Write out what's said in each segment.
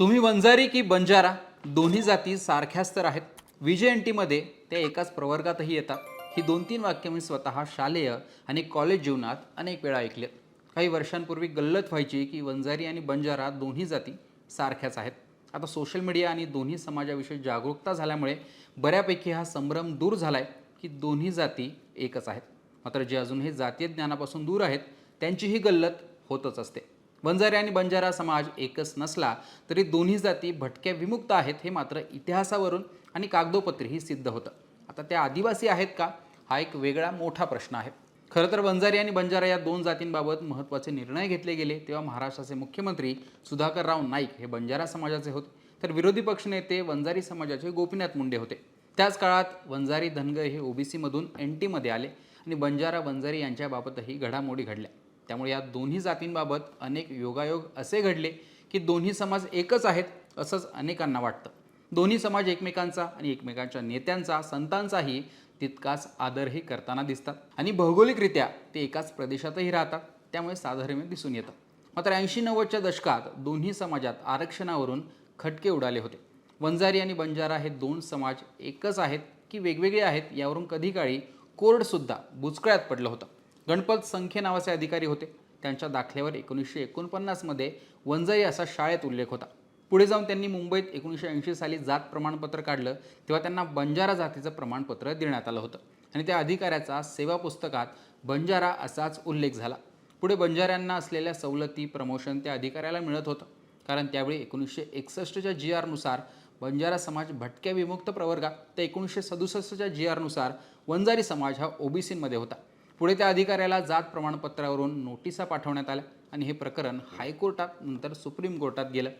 तुम्ही वंजारी की बंजारा दोन्ही जाती सारख्याच तर आहेत. विजय एन टीमध्ये त्या एकाच प्रवर्गातही येतात. ही दोन तीन वाक्य मी स्वतः शालेय आणि कॉलेज जीवनात अनेक वेळा ऐकलेत काही वर्षांपूर्वी गल्लत व्हायची की वंजारी आणि बंजारा दोन्ही जाती सारख्याच आहेत. आता सोशल मीडिया आणि दोन्ही समाजाविषयी जागरूकता झाल्यामुळे बऱ्यापैकी हा संभ्रम दूर झाला आहे की दोन्ही जाती एकच आहेत. मात्र जे अजूनही जातीय ज्ञानापासून दूर आहेत त्यांचीही गल्लत होतच असते. बंजारे आणि बंजारा समाज एकच नसला तरी दोन्ही जाती भटक्या विमुक्त आहेत हे मात्र इतिहासावरून आणि कागदोपत्रीही सिद्ध होतं. आता त्या आदिवासी आहेत का? हा एक वेगळा मोठा प्रश्न आहे. खरं तर वंजारी आणि बंजारा या दोन जातींबाबत महत्त्वाचे निर्णय घेतले गेले तेव्हा महाराष्ट्राचे मुख्यमंत्री सुधाकरराव नाईक हे बंजारा समाजाचे होते. तर विरोधी पक्षनेते वंजारी समाजाचे गोपीनाथ मुंडे होते. त्याच काळात वंजारी धनगर हे ओबीसीमधून एन टीमध्ये आले आणि बंजारा वंजारी यांच्याबाबतही घडामोडी घडल्या. त्यामुळे या दोन्ही जातींबाबत अनेक योगायोग असे घडले की दोन्ही समाज एकच आहेत असंच अनेकांना वाटतं. दोन्ही समाज एकमेकांचा आणि एकमेकांच्या नेत्यांचा संतांचाही तितकाच आदरही करताना दिसतात. आणि भौगोलिकरित्या ते एकाच प्रदेशातही राहतात त्यामुळे साधर्म्य दिसून येतं. मात्र ऐंशी नव्वदच्या दशकात दोन्ही समाजात आरक्षणावरून खटके उडाले होते. वंजारी आणि बंजारा हे दोन समाज एकच आहेत की वेगवेगळे आहेत यावरून कधी काळी कोर्टसुद्धा बुचकळ्यात पडलं होतं. गणपत संख्ये नावाचे अधिकारी होते. त्यांच्या दाखल्यावर एकोणीसशे एकोणपन्नासमध्ये वंजाई असा शाळेत उल्लेख होता. पुढे जाऊन त्यांनी मुंबईत एकोणीसशे ऐंशी साली जात प्रमाणपत्र काढलं तेव्हा त्यांना बंजारा जातीचं प्रमाणपत्र देण्यात आलं होतं. आणि त्या अधिकाऱ्याचा सेवा पुस्तकात बंजारा असाच उल्लेख झाला. पुढे बंजाऱ्यांना असलेल्या सवलती प्रमोशन त्या अधिकाऱ्याला मिळत होतं. कारण त्यावेळी एकोणीसशे एकसष्टच्या जी आरनुसार बंजारा समाज भटक्या विमुक्त प्रवर्गात तर एकोणीसशे सदुसष्टच्या जी आरनुसार वंजारी समाज हा ओबीसीमध्ये होता. पुढे त्या अधिकाऱ्याला जात प्रमाणपत्रावरून नोटिसा पाठवण्यात आल्या आणि हे प्रकरण हायकोर्टात नंतर सुप्रीम कोर्टात गेलं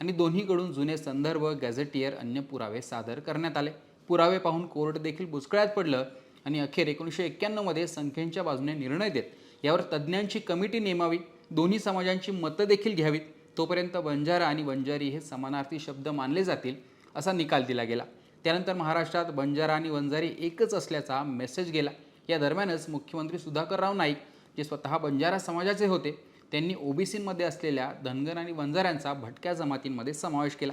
आणि दोन्हीकडून जुने संदर्भ गॅझेटियर अन्य पुरावे सादर करण्यात आले. पुरावे पाहून कोर्ट देखील बुचकळ्यात पडलं आणि अखेर एकोणीसशे एक्क्याण्णवमध्ये संख्येच्या बाजूने निर्णय देत यावर तज्ज्ञांची कमिटी नेमावी दोन्ही समाजांची मतं देखील घ्यावीत तोपर्यंत बंजारा आणि बंजारी हे समानार्थी शब्द मानले जातील असा निकाल दिला गेला. त्यानंतर महाराष्ट्रात बंजारा आणि वंजारी एकच असल्याचा मेसेज गेला. या दरम्यानच मुख्यमंत्री सुधाकरराव नाईक जे स्वतः बंजारा समाजाचे होते त्यांनी ओबीसीमध्ये असलेल्या धनगर आणि वंजाऱ्यांचा भटक्या जमातींमध्ये समावेश केला.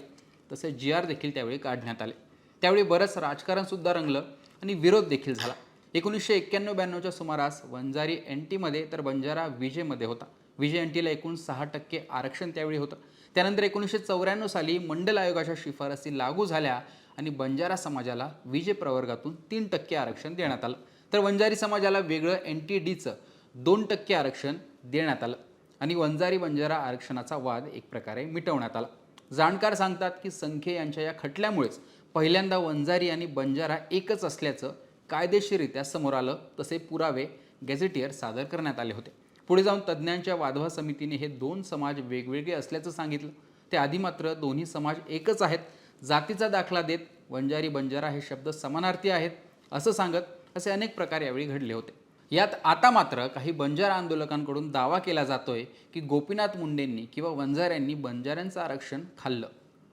तसेच जी आर देखील त्यावेळी काढण्यात आले. त्यावेळी बरंच राजकारणसुद्धा रंगलं आणि विरोध देखील झाला. एकोणीसशे एक्क्याण्णव ब्याण्णवच्या सुमारास वंजारी एन टीमध्ये तर बंजारा विजेमध्ये होता. विजय एन टीला एकूण सहा टक्के आरक्षण त्यावेळी होतं. त्यानंतर एकोणीसशे चौऱ्याण्णव साली मंडल आयोगाच्या शिफारसी लागू झाल्या आणि बंजारा समाजाला विजे प्रवर्गातून तीन टक्के आरक्षण देण्यात आलं. तर वंजारी समाजाला वेगळं एन टी डीचं दोन टक्के आरक्षण देण्यात आलं. आणि वंजारी बंजारा आरक्षणाचा वाद एक प्रकारे मिटवण्यात आला. जाणकार सांगतात की संख्ये यांच्या या खटल्यामुळेच पहिल्यांदा वंजारी आणि बंजारा एकच असल्याचं कायदेशीररित्या समोर आलं. तसे पुरावे गॅझेटियर सादर करण्यात आले होते. पुढे जाऊन तज्ज्ञांच्या वाधवा समितीने हे दोन समाज वेगवेगळे असल्याचं सांगितलं. ते आधी मात्र दोन्ही समाज एकच आहेत. जातीचा दाखला देत वंजारी बंजारा हे शब्द समानार्थी आहेत असं सांगत असे अनेक प्रकार यावेळी घडले होते. यात आता मात्र काही बंजारा आंदोलकांकडून दावा केला जातोय की गोपीनाथ मुंडेंनी किंवा वंजाऱ्यांनी बंजाऱ्यांचं आरक्षण खाल्लं.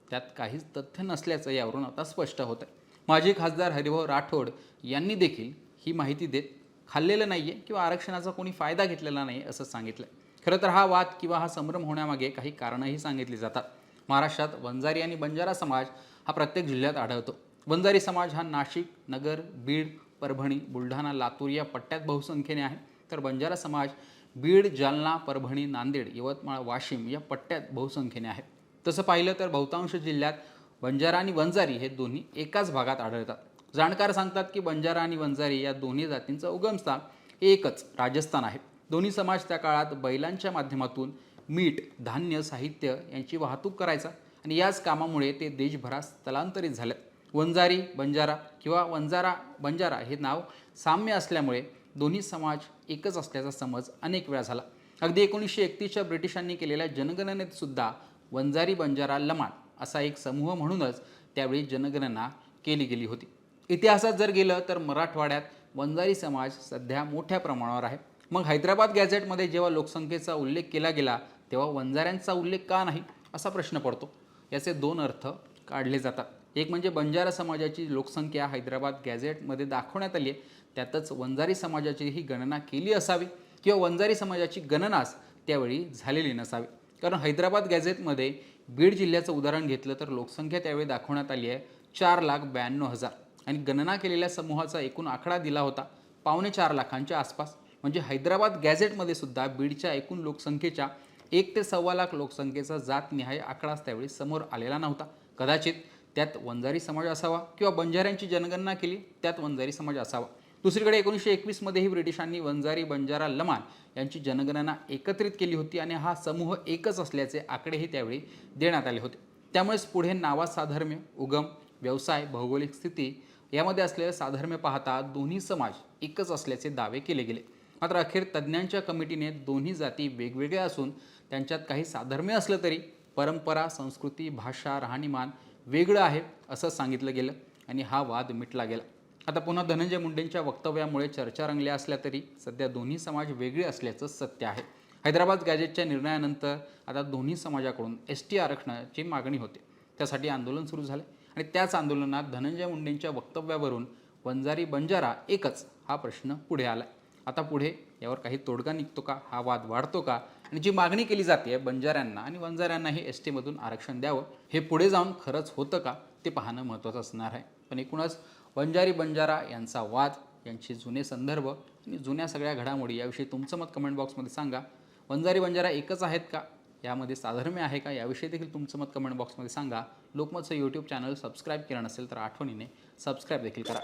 त्यात काहीच तथ्य नसल्याचं यावरून आता स्पष्ट होतं माजी खासदार हरिभाऊ राठोड यांनी देखील ही माहिती देत खाल्लेलं नाही आहे किंवा आरक्षणाचा कोणी फायदा घेतलेला नाही असं सांगितलं खरं तर हा वाद किंवा हा संभ्रम होण्यामागे काही कारणंही सांगितली जातात. महाराष्ट्रात वंजारी आणि बंजारा समाज हा प्रत्येक जिल्ह्यात आढळतो. वंजारी समाज हा नाशिक नगर बीड परभणी बुलढाणा लातूर या पट्ट्यात बहुसंख्येने आहे तर बंजारा समाज बीड जालना परभणी नांदेड यवतमाळ वाशिम या पट्ट्यात बहुसंख्येने आहेत. तसं पाहिलं तर बहुतांश जिल्ह्यात बंजारा आणि वंजारी हे दोन्ही एकाच भागात आढळतात. जाणकार सांगतात की बंजारा आणि वंजारी या दोन्ही जातींचं उगमस्थान एकच राजस्थान आहे. दोन्ही समाज त्या काळात बैलांच्या माध्यमातून मीठ धान्य साहित्य यांची वाहतूक करायचा आणि याच कामामुळे ते देशभरात स्थलांतरित झालेत. वंजारी बंजारा किंवा वंजारा बंजारा हे नाव साम्य असल्यामुळे दोन्ही समाज एकच असल्याचा समज अनेक वेळा झाला. अगदी एकोणीसशे एकतीसच्या ब्रिटिशांनी केलेल्या जनगणनेत सुद्धा वंजारी बंजारा लमाण असा एक समूह म्हणूनच त्यावेळी जनगणना केली गेली होती. इतिहासात जर गेलं तर मराठवाड्यात वंजारी समाज सध्या मोठ्या प्रमाणावर आहे. मग हैदराबाद गॅझेटमध्ये जेव्हा लोकसंख्येचा उल्लेख केला गेला तेव्हा वंजाऱ्यांचा उल्लेख का नाही असा प्रश्न पडतो. याचे दोन अर्थ काढले जातात. एक म्हणजे बंजारा समाजाची लोकसंख्या हैदराबाद गॅझेटमध्ये दाखवण्यात आली आहे. त्यातच वंजारी समाजाची ही गणना केली असावी किंवा वंजारी समाजाची गणनाच त्यावेळी झालेली नसावी. कारण हैदराबाद गॅझेटमध्ये बीड जिल्ह्याचं उदाहरण घेतलं तर लोकसंख्या त्यावेळी दाखवण्यात आली आहे चार लाख ब्याण्णव हजार. आणि गणना केलेल्या समूहाचा एकूण आकडा दिला होता पावणे चार लाखांच्या आसपास. म्हणजे हैदराबाद गॅझेटमध्ये सुद्धा बीडच्या एकूण लोकसंख्येच्या एक ते सव्वा लाख लोकसंख्येचा जातनिहाय आकडाच त्यावेळी समोर आलेला नव्हता. कदाचित त्यात वंजारी समाज असावा किंवा बंजाऱ्यांची जनगणना केली त्यात वंजारी समाज असावा. दुसरीकडे एकोणीसशे एकवीसमध्येही ब्रिटिशांनी वंजारी बंजारा लमान यांची जनगणना एकत्रित केली होती आणि हा समूह एकच असल्याचे आकडेही त्यावेळी देण्यात आले होते. त्यामुळेच पुढे नावात साधर्म्य उगम व्यवसाय भौगोलिक स्थिती यामध्ये असलेले साधर्म्य पाहता दोन्ही समाज एकच असल्याचे दावे केले गेले. मात्र अखेर तज्ज्ञांच्या कमिटीने दोन्ही जाती वेगवेगळ्या असून त्यांच्यात काही साधर्म्य असलं तरी परंपरा संस्कृती भाषा राहणीमान वेगळं आहे असं सांगितलं गेलं आणि हा वाद मिटला गेला. आता पुन्हा धनंजय मुंडेंच्या वक्तव्यामुळे चर्चा रंगल्या असल्या तरी सध्या दोन्ही समाज वेगळे असल्याचं सत्य आहे. हैदराबाद गॅजेटच्या निर्णयानंतर आता दोन्ही समाजाकडून एस टी आरक्षणाची मागणी होते. त्यासाठी आंदोलन सुरू झालं आणि त्याच आंदोलनात धनंजय मुंडेंच्या वक्तव्यावरून वंजारी बंजारा एकच हा प्रश्न पुढे आला आता पुढे यावर काही तोडगा निघतो का? हा वाद वाढतो का? आणि जी मागणी केली जाते बंजाऱ्यांना आणि वंजाऱ्यांनाही एस टीमधून आरक्षण द्यावं हे पुढे जाऊन खरंच होतं का ते पाहणं महत्त्वाचं असणार आहे. पण एकूणच वंजारी बंजारा यांचा वाद यांचे जुने संदर्भ आणि जुन्या सगळ्या घडामोडी याविषयी तुमचं मत कमेंट बॉक्समध्ये सांगा. वंजारी बंजारा एकच आहेत का यामध्ये साधर्म्य आहे का याविषयी देखील तुमचं मत कमेंट बॉक्समध्ये सांगा. लोकमतचं यूट्यूब चॅनल सबस्क्राईब केलं नसेल तर आठवणीने सबस्क्राईब देखील करा.